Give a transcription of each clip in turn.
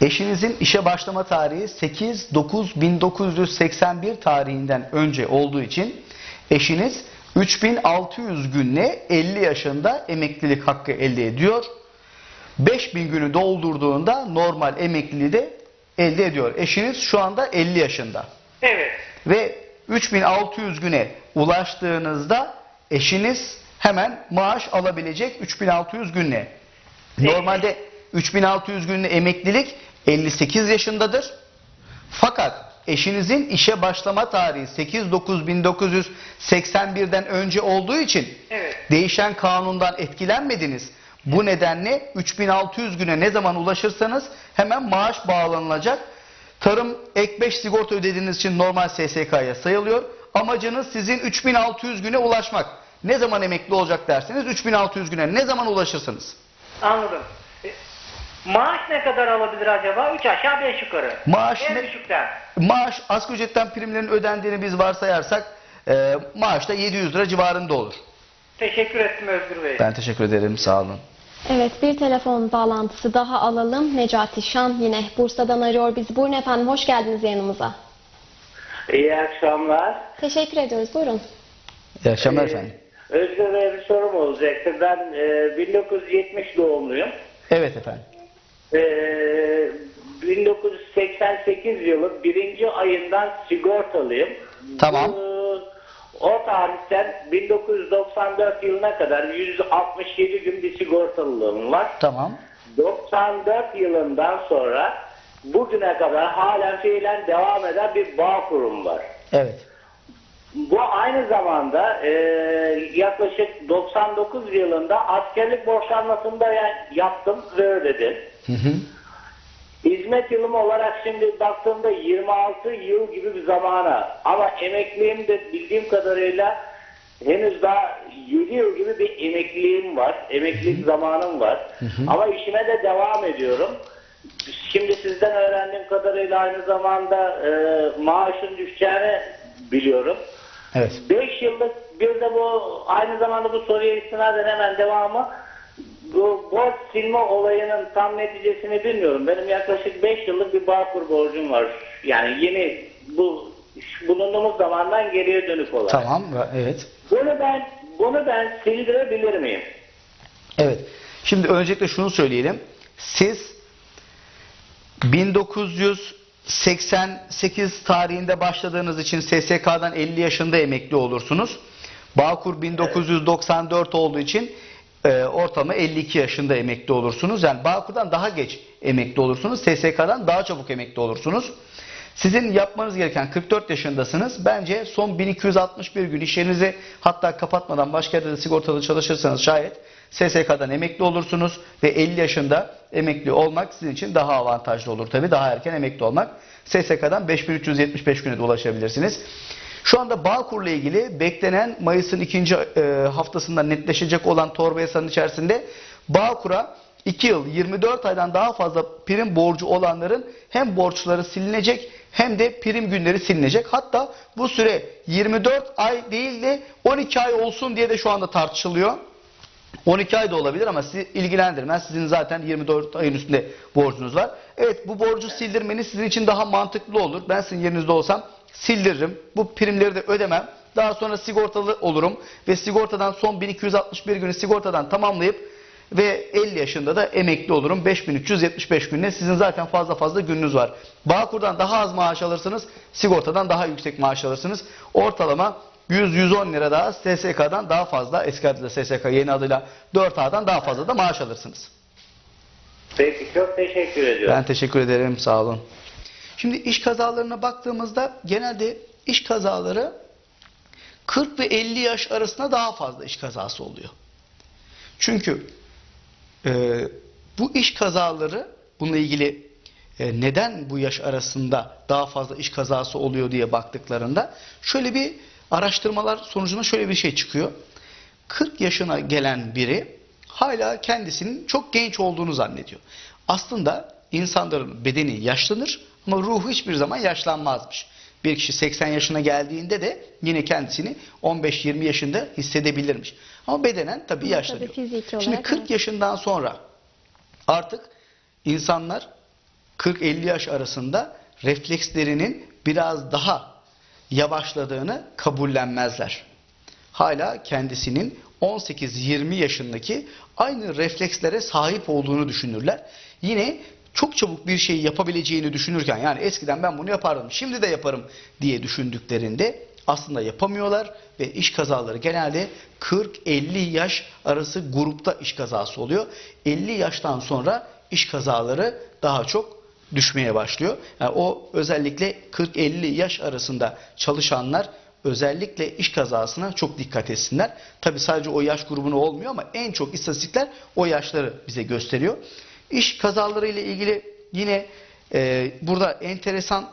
Eşinizin işe başlama tarihi 8-9-1981 tarihinden önce olduğu için eşiniz 3600 günle 50 yaşında emeklilik hakkı elde ediyor. 5000 günü doldurduğunda normal emekliliği de elde ediyor. Eşiniz şu anda 50 yaşında. Evet. Ve 3600 güne ulaştığınızda eşiniz hemen maaş alabilecek 3600 günle. Normalde 3600 günlük emeklilik 58 yaşındadır. Fakat eşinizin işe başlama tarihi 8-9-1981'den önce olduğu için Evet. değişen kanundan etkilenmediniz. Bu nedenle 3600 güne ne zaman ulaşırsanız hemen maaş bağlanılacak. Tarım ek 5 sigorta ödediğiniz için normal SSK'ya sayılıyor. Amacınız sizin 3600 güne ulaşmak. Ne zaman emekli olacak derseniz 3600 güne ne zaman ulaşırsınız? Anladım. Maaş ne kadar alabilir acaba? 3 aşağı 5 yukarı. Maaş en ne- düşükten. Maaş asgari ücretten primlerin ödendiğini biz varsayarsak e, maaş da 700 lira civarında olur. Teşekkür ettim Özgür Bey. Ben teşekkür ederim sağ olun. Evet bir telefon bağlantısı daha alalım. Necati Şan yine Bursa'dan arıyor bizi. Buyurun efendim hoş geldiniz yanımıza. İyi akşamlar. Teşekkür ediyoruz buyurun. İyi akşamlar Ee, efendim. Özgür Bey'e bir sorum olacaktı. Ben e, 1970 doğumluyum. Evet efendim. E, 1988 yılı birinci ayından sigortalıyım. Tamam. Bu, o tarihten 1994 yılına kadar 167 gün bir sigortalılığım var. Tamam. 94 yılından sonra bugüne kadar halen fiilen devam eden bir bağ kurum var. Evet. Bu aynı zamanda e, yaklaşık 99 yılında askerlik borçlanmasını da ya- yaptım ve ödedim. Hı hı. Hizmet yılım olarak şimdi baktığımda 26 yıl gibi bir zamana ama emekliliğim de bildiğim kadarıyla henüz daha 7 yıl gibi bir emekliliğim var. Emeklilik zamanım var. Ama işime de devam ediyorum. Şimdi sizden öğrendiğim kadarıyla aynı zamanda e, maaşın düşeceğini biliyorum. Evet. 5 yıllık bir de bu aynı zamanda bu soruya istinaden hemen devamı bu borç silme olayının tam neticesini bilmiyorum. Benim yaklaşık 5 yıllık bir Bağkur borcum var. Yani yeni bu bulunduğumuz zamandan geriye dönük olarak. Tamam. Evet. Bunu ben bunu ben sildirebilir miyim? Evet. Şimdi öncelikle şunu söyleyelim. Siz 1988 tarihinde başladığınız için SSK'dan 50 yaşında emekli olursunuz. Bağkur 1994 olduğu için e, ortamı 52 yaşında emekli olursunuz. Yani Bağkur'dan daha geç emekli olursunuz. SSK'dan daha çabuk emekli olursunuz. Sizin yapmanız gereken 44 yaşındasınız. Bence son 1261 gün iş yerinizi hatta kapatmadan başka yerde de sigortalı çalışırsanız şayet SSK'dan emekli olursunuz ve 50 yaşında emekli olmak sizin için daha avantajlı olur tabii. Daha erken emekli olmak. SSK'dan 5375 güne de ulaşabilirsiniz. Şu anda Bağkur'la ilgili beklenen Mayıs'ın ikinci e, haftasında netleşecek olan torba yasanın içerisinde Bağkur'a 2 yıl 24 aydan daha fazla prim borcu olanların hem borçları silinecek hem de prim günleri silinecek. Hatta bu süre 24 ay değil de 12 ay olsun diye de şu anda tartışılıyor. 12 ay da olabilir ama sizi ilgilendirmez. Sizin zaten 24 ayın üstünde borcunuz var. Evet bu borcu sildirmeniz sizin için daha mantıklı olur. Ben sizin yerinizde olsam sildiririm. Bu primleri de ödemem. Daha sonra sigortalı olurum ve sigortadan son 1261 günü sigortadan tamamlayıp ve 50 yaşında da emekli olurum. 5375 günde sizin zaten fazla fazla gününüz var. Bağkur'dan daha az maaş alırsınız, sigortadan daha yüksek maaş alırsınız. Ortalama 100-110 lira daha SSK'dan daha fazla, eski adıyla SSK yeni adıyla 4A'dan daha fazla da maaş alırsınız. Peki çok teşekkür ediyorum. Ben teşekkür ederim, sağ olun. Şimdi iş kazalarına baktığımızda genelde iş kazaları 40 ve 50 yaş arasında daha fazla iş kazası oluyor. Çünkü e, bu iş kazaları bununla ilgili e, neden bu yaş arasında daha fazla iş kazası oluyor diye baktıklarında şöyle bir araştırmalar sonucunda şöyle bir şey çıkıyor. 40 yaşına gelen biri hala kendisinin çok genç olduğunu zannediyor. Aslında insanların bedeni yaşlanır ama ruhu hiçbir zaman yaşlanmazmış. Bir kişi 80 yaşına geldiğinde de yine kendisini 15-20 yaşında hissedebilirmiş. Ama bedenen tabii yaşlanıyor. fiziki Şimdi olarak, 40 evet. yaşından sonra artık insanlar 40-50 yaş arasında reflekslerinin biraz daha yavaşladığını kabullenmezler. Hala kendisinin 18-20 yaşındaki aynı reflekslere sahip olduğunu düşünürler. Yine çok çabuk bir şey yapabileceğini düşünürken yani eskiden ben bunu yapardım şimdi de yaparım diye düşündüklerinde aslında yapamıyorlar ve iş kazaları genelde 40-50 yaş arası grupta iş kazası oluyor. 50 yaştan sonra iş kazaları daha çok düşmeye başlıyor. Yani o özellikle 40-50 yaş arasında çalışanlar özellikle iş kazasına çok dikkat etsinler. Tabi sadece o yaş grubunu olmuyor ama en çok istatistikler o yaşları bize gösteriyor. İş kazaları ile ilgili yine e, burada enteresan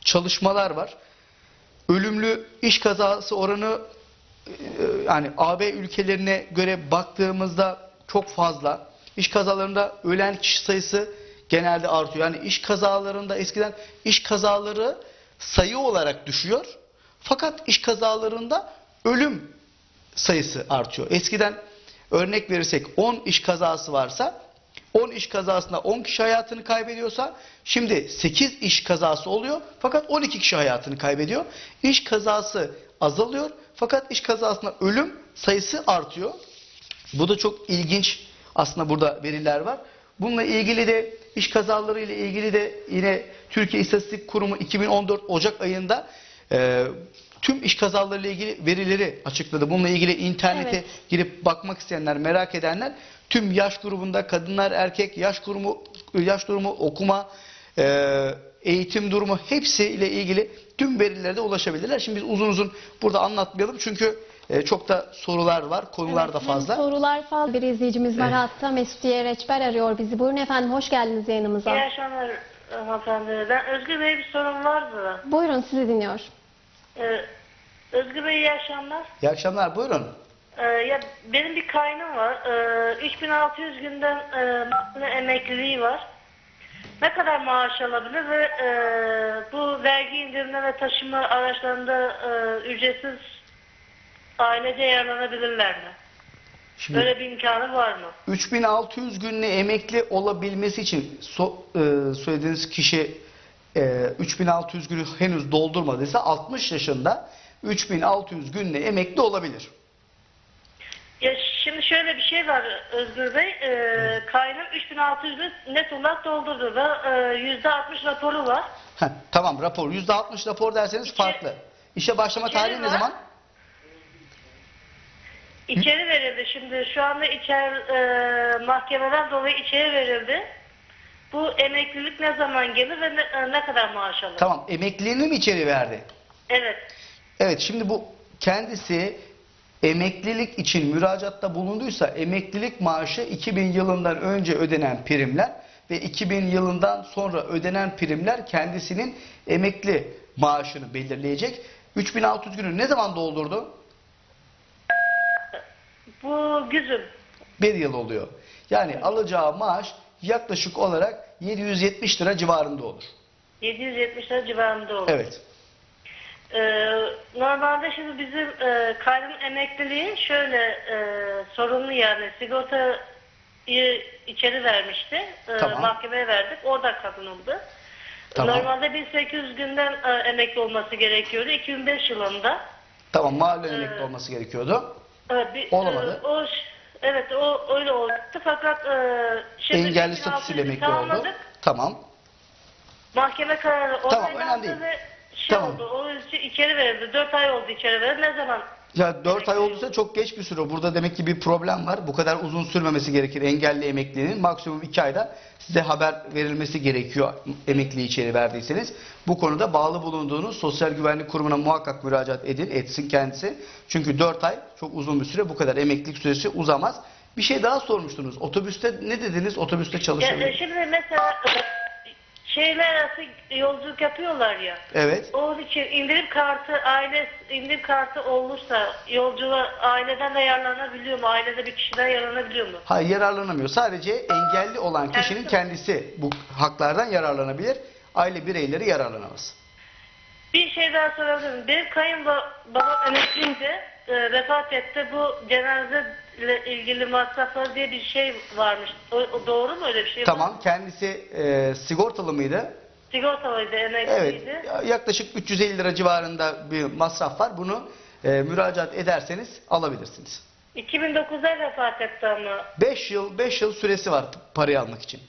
çalışmalar var. Ölümlü iş kazası oranı e, yani AB ülkelerine göre baktığımızda çok fazla. İş kazalarında ölen kişi sayısı genelde artıyor. Yani iş kazalarında eskiden iş kazaları sayı olarak düşüyor. Fakat iş kazalarında ölüm sayısı artıyor. Eskiden örnek verirsek 10 iş kazası varsa 10 iş kazasında 10 kişi hayatını kaybediyorsa şimdi 8 iş kazası oluyor fakat 12 kişi hayatını kaybediyor. İş kazası azalıyor fakat iş kazasında ölüm sayısı artıyor. Bu da çok ilginç aslında burada veriler var. Bununla ilgili de iş kazaları ile ilgili de yine Türkiye İstatistik Kurumu 2014 Ocak ayında e, tüm iş kazaları ile ilgili verileri açıkladı. Bununla ilgili internete Evet. girip bakmak isteyenler, merak edenler tüm yaş grubunda kadınlar, erkek, yaş durumu, yaş durumu, okuma, e, eğitim durumu hepsi ile ilgili tüm verilere de ulaşabilirler. Şimdi biz uzun uzun burada anlatmayalım çünkü e, çok da sorular var, konular Evet, da fazla. Sorular fazla. Bir izleyicimiz var hatta Mesutiye Reçber arıyor bizi. Buyurun efendim hoş geldiniz yayınımıza. İyi akşamlar hanımefendi. Ben Özgür Bey'e bir sorum vardı da. Buyurun sizi dinliyor. Ee, Özgür Bey iyi akşamlar. İyi akşamlar, buyurun. Ee, ya benim bir kaynım var. Ee, 3600 günden e, emekliliği var. Ne kadar maaş alabilir ve e, bu vergi indirimine ve taşıma araçlarında e, ücretsiz ailece yararlanabilirler mi? Şimdi Böyle bir imkanı var mı? 3600 günle emekli olabilmesi için so- e, söylediğiniz kişi e, 3600 günü henüz doldurmadıysa 60 yaşında 3600 günle emekli olabilir. Ya şimdi şöyle bir şey var Özgür Bey. Ee, kaynım 3600 net olarak doldurdu ve e, %60 raporu var. Heh, tamam rapor %60 rapor derseniz farklı. İşe başlama tarihi ne zaman? İçeri verildi. Şimdi şu anda içer e, mahkemeden dolayı içeri verildi. Bu emeklilik ne zaman gelir ve ne, e, ne kadar maaş alır? Tamam emekliliğini mi içeri verdi? Evet. Evet şimdi bu kendisi emeklilik için müracaatta bulunduysa emeklilik maaşı 2000 yılından önce ödenen primler ve 2000 yılından sonra ödenen primler kendisinin emekli maaşını belirleyecek. 3600 günü ne zaman doldurdu? Bu güzüm. Bir yıl oluyor. Yani alacağı maaş yaklaşık olarak 770 lira civarında olur. 770 lira civarında olur. Evet. Ee, normalde şimdi bizim e, kaynım emekliliği şöyle e, sorunlu yani sigortayı içeri vermişti. E, Tamam. Mahkemeye verdik. Orada kazanıldı. Tamam. Normalde 1800 günden e, emekli olması gerekiyordu. 2005 yılında. Tamam mahalle emekli olması gerekiyordu. Evet, bir, Olamadı. e, o, evet o öyle olacaktı fakat e, şimdi Engelli 2600'ü statüsüyle emekli oldu. Tamam. Mahkeme kararı Tamam, önemli değil. ve şey Tamam. oldu. O içeri verildi. 4 ay oldu içeri verildi. Ne zaman? Ya 4 ay olduysa çok geç bir süre. Burada demek ki bir problem var. Bu kadar uzun sürmemesi gerekir engelli emeklinin. Maksimum 2 ayda size haber verilmesi gerekiyor emekliyi içeri verdiyseniz. Bu konuda bağlı bulunduğunuz Sosyal Güvenlik Kurumu'na muhakkak müracaat edin, etsin kendisi. Çünkü 4 ay çok uzun bir süre bu kadar emeklilik süresi uzamaz. Bir şey daha sormuştunuz. Otobüste ne dediniz? Otobüste çalışabilir. şimdi mesela şehirler arası yolculuk yapıyorlar ya. Evet. Onun için indirim kartı aile indirim kartı olursa yolculuğa aileden de yararlanabiliyor mu? Ailede bir kişiden yararlanabiliyor mu? Hayır yararlanamıyor. Sadece engelli olan kişinin kendisi bu haklardan yararlanabilir. Aile bireyleri yararlanamaz. Bir şey daha sorabilirim. Benim kayınbabam emekliydi. E, vefat etti. Bu cenaze ile ilgili masraflar diye bir şey varmış. O, o doğru mu öyle bir şey? var? Tamam. Kendisi e, sigortalı mıydı? Sigortalıydı, Evet. emekliydi. Yaklaşık 350 lira civarında bir masraf var. Bunu e, müracaat ederseniz alabilirsiniz. 2009'da vefat etti ama. 5 yıl 5 yıl süresi var parayı almak için.